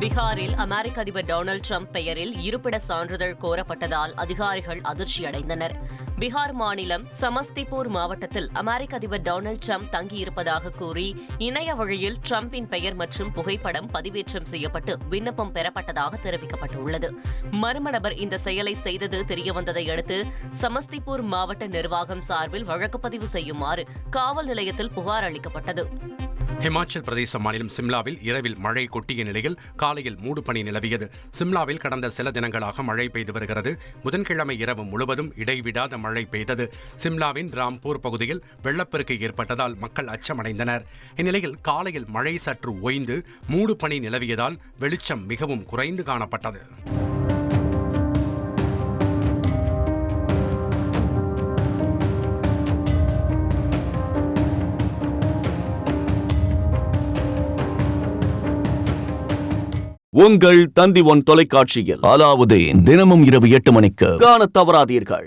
பீகாரில் அமெரிக்க அதிபர் Donald Trump பெயரில் இருப்பிட சான்றிதழ் கோரப்பட்டதால் அதிகாரிகள் அதிர்ச்சியடைந்தனர். பீகார் மாநிலம் சமஸ்திபூர் மாவட்டத்தில் அமெரிக்க அதிபர் டொனால்டு ட்ரம்ப் தங்கியிருப்பதாக கூறி இணைய வழியில் ட்ரம்பின் பெயர் மற்றும் புகைப்படம் பதிவேற்றம் செய்யப்பட்டு விண்ணப்பம் பெறப்பட்டதாக தெரிவிக்கப்பட்டுள்ளது. மர்ம நபர் இந்த செயலை செய்தது தெரியவந்ததை அடுத்து சமஸ்திபூர் மாவட்ட நிர்வாகம் சார்பில் வழக்கு பதிவு செய்யுமாறு காவல் நிலையத்தில் புகார் அளிக்கப்பட்டது. ஹிமாச்சல் பிரதேச மாநிலம் சிம்லாவில் இரவில் மழை கொட்டிய நிலையில் காலையில் மூடுபனி நிலவியது. சிம்லாவில் கடந்த சில தினங்களாக மழை பெய்து வருகிறது. புதன்கிழமை இரவு முழுவதும் இடைவிடாத மழை பெய்தது. சிம்லாவின் ராம்பூர் பகுதியில் வெள்ளப்பெருக்கு ஏற்பட்டதால் மக்கள் அச்சமடைந்தனர். இந்நிலையில் காலையில் மழை சற்று ஓய்ந்து மூடுபனி நிலவியதால் வெளிச்சம் மிகவும் குறைந்து காணப்பட்டது. உங்கள் தந்தி ஒன் தொலைக்காட்சியில். அலாவுதீன் தினமும் இரவு எட்டு மணிக்கு காணத் தவறாதீர்கள்.